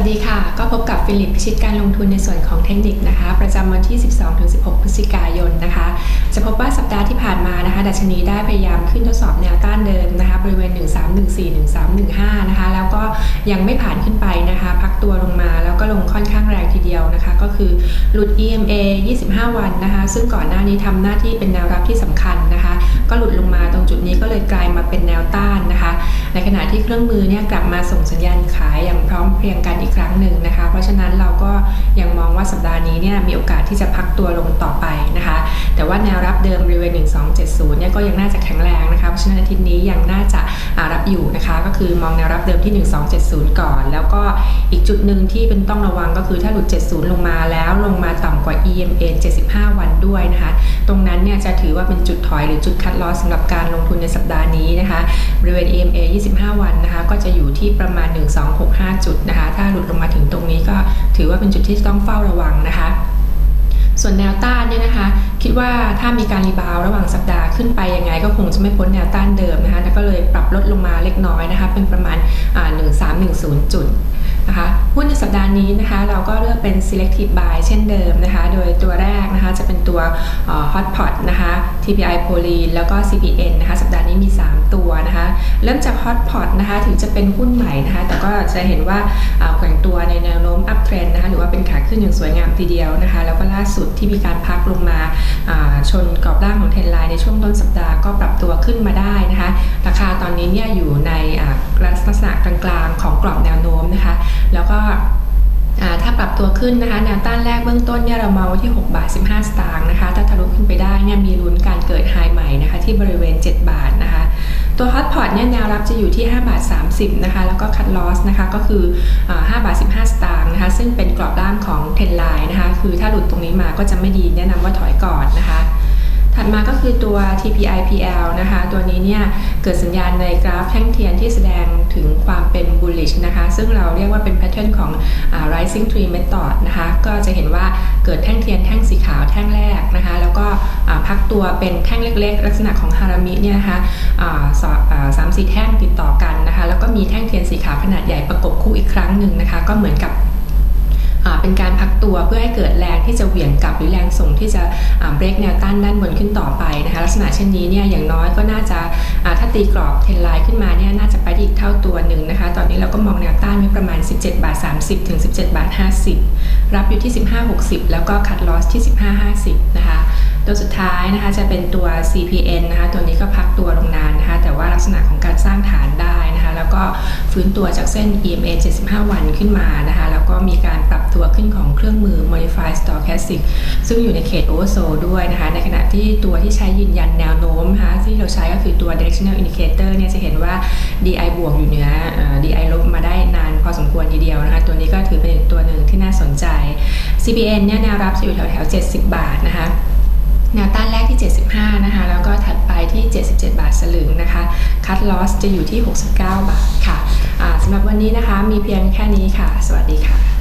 วัสดีค่ะ ก็พบกับฟิลิปพิชิตการลงทุนในส่วนของเทคนิคนะคะ ประจำวันที่ 12-16 พฤศจิกายนนะคะจะพบว่าสัปดาห์ที่ผ่านมานะคะดัชนีได้พยายามขึ้นทดสอบแนวต้านเดิมนะคะบริเวณ 1314-1315 นะคะแล้วก็ยังไม่ผ่านขึ้นไปนะคะพักตัวลงมาแล้วก็ลงค่อนข้างแรงทีเดียวนะคะ ก็คือหลุด EMA 25 วันนะคะ ซึ่งก่อนหน้านี้ทำหน้าที่เป็นแนวรับที่สำคัญนะคะ ก็หลุดลงมาตรงจุดนี้ก็เลยกลายมาเป็นแนวต้านนะคะ ในขณะที่เครื่องมือเนี่ยกลับมาส่งสัญญาณขายอย่างพร้อมเพรียงกันอีกครั้งหนึ่งนะคะ เพราะฉะนั้นเราก็ยังมองว่าสัปดาห์นี้เนี่ยมีโอกาสที่จะพักตัวลงต่อไปนะคะ แต่ว่าแนวรับับเดิมบริเวณ 1270 เนี่ยก็ยังน่าจะแข็งแรงนะคะเพราะฉะนั้นอาทิตย์นี้ยังน่าจะรับอยู่นะคะ ก็คือมองแนวรับเดิมที่ 1270 ก่อน แล้วก็อีกจุดหนึ่งที่เป็นต้องระวังก็คือถ้าหลุด 70 ลงมาแล้วลงมาต่ำกว่า EMA 75 วันด้วยนะคะ ตรงนั้นเนี่ยจะถือว่าเป็นจุดถอยหรือจุดคัดลอสสำหรับการลงทุนในสัปดาห์นี้นะคะบริเวณ EMA 25 วันนะคะ ก็จะอยู่ที่ประมาณ 1265 จุดนะคะ ถ้าหลุดลงมาถึงตรงนี้ก็ถือว่าเป็นจุดที่ต้องเฝ้าระวังนะคะ ส่วนแนวต้านเนี่ยนะคะ ว่าถ้ามีการรีบาวระหว่างสัปดาห์ขึ้นไปยังไง ก็คงจะไม่พ้นแนวต้านเดิมนะคะแล้วก็เลยปรับลดลงมาเล็กน้อยนะคะเป็นประมาณ 1310 จุดนะคะหุ้นในสัปดาห์นี้นะคะเราก็เลือกเป็น selective buy เช่นเดิมนะคะ โดยตัว ตัว hotpot นะคะ TPI p o l y แล้วก็ CPN นะคะ สัปดาห์นี้มี 3 ตัวนะคะ เริ่มจาก hotpot นะคะ ถึงจะเป็นหุ้นใหม่นะคะ แต่ก็จะเห็นว่าแกว่งตัวในแนวโน้ม up trend นะคะ หรือว่าเป็นขาขึ้นอย่างสวยงามทีเดียวนะคะ แล้วก็ล่าสุดที่มีการพักลงมาชนกรอบล่างของเทรนไลน์ในช่วงต้นสัปดาห์ก็ปรับตัวขึ้นมาได้นะคะ ราคาตอนนี้เนี่ยอยู่ในลักษณะกลางๆของกรอบแนวโน้มนะคะ แล้วก็ ตัวขึ้นนะคะแนวต้านแรกเบื้องต้นเนี่ยเรามองไว้ที่6บาท15 สตางค์นะคะ ถ้าทะลุขึ้นไปได้เนี่ยมีลุ้นการเกิดไฮใหม่นะคะที่บริเวณ 7 บาทนะคะตัวฮอตพอตเนี่ยแนวรับจะอยู่ที่5บาท30นะคะแล้วก็คัดลอสนะคะก็คือ5บาท15 สตางค์นะคะซึ่งเป็นกรอบล่างของเทนไลน์นะคะคือถ้าหลุดตรงนี้มาก็จะไม่ดีแนะนำว่าถอยก่อนนะคะถัดมาก็คือตัว TPIPL นะคะ ตัวนี้เนี่ย เกิดสัญญาณในกราฟแท่งเทียนที่แสดงถึงความเป็น bullish นะคะ ซึ่งเราเรียกว่าเป็นแพทเทิร์นของ rising tree method นะคะ ก็จะเห็นว่าเกิดแท่งเทียนแท่งสีขาวแท่งแรกนะคะ แล้วก็พักตัวเป็นแท่งเล็กๆ ลักษณะของฮารามิเนี่ยนะคะสามสี่แท่งติดต่อกันนะคะ แล้วก็มีแท่งเทียนสีขาวขนาดใหญ่ประกบคู่อีกครั้งหนึ่งนะคะ ก็เหมือนกับ เป็นการพักตัวเพื่อให้เกิดแรงที่จะเหวี่ยงกลับหรือแรงส่งที่จะเบรกแนวต้านด้านบนขึ้นต่อไปนะคะลักษณะเช่นนี้เนี่ยอย่างน้อยก็น่าจะถ้าตีกรอบเทนไลน์ขึ้นมาเนี่ยน่าจะไปอีกเท่าตัวหนึ่งนะคะ ตอนนี้เราก็มองแนวต้านไว้ประมาณ 17 บาท 30 ถึง 17 บาท 50 รับอยู่ที่ 15.60 แล้วก็คัดลอสที่ 15.50 นะคะ ตัวสุดท้ายนะคะจะเป็นตัว CPN นะคะ ตัวนี้ก็พัก ฟื้นตัวจากเส้น EMA 75 วันขึ้นมานะคะ แล้วก็มีการปรับตัวขึ้นของเครื่องมือ Modify Stochastic ซึ่งอยู่ในเขต Oversold ด้วยนะคะ ในขณะที่ตัวที่ใช้ยืนยันแนวโน้มนะคะที่เราใช้ก็คือตัว Directional Indicator เนี่ยจะเห็นว่า DI บวกอยู่เหนือ DI ลบมาได้นานพอสมควรทีเดียวนะคะ ตัวนี้ก็ถือเป็นตัวหนึ่งที่น่าสนใจ CPN เนี่ยแนวรับจะอยู่แถวแถว70 บาทนะคะแนวต้านแรกที่ 75 นะคะ แล้วก็ถัดไปที่ 77 บาทสลึงนะคะ คัดลอสจะอยู่ที่ 69 บาทค่ะ สำหรับวันนี้นะคะ มีเพียงแค่นี้ค่ะ สวัสดีค่ะ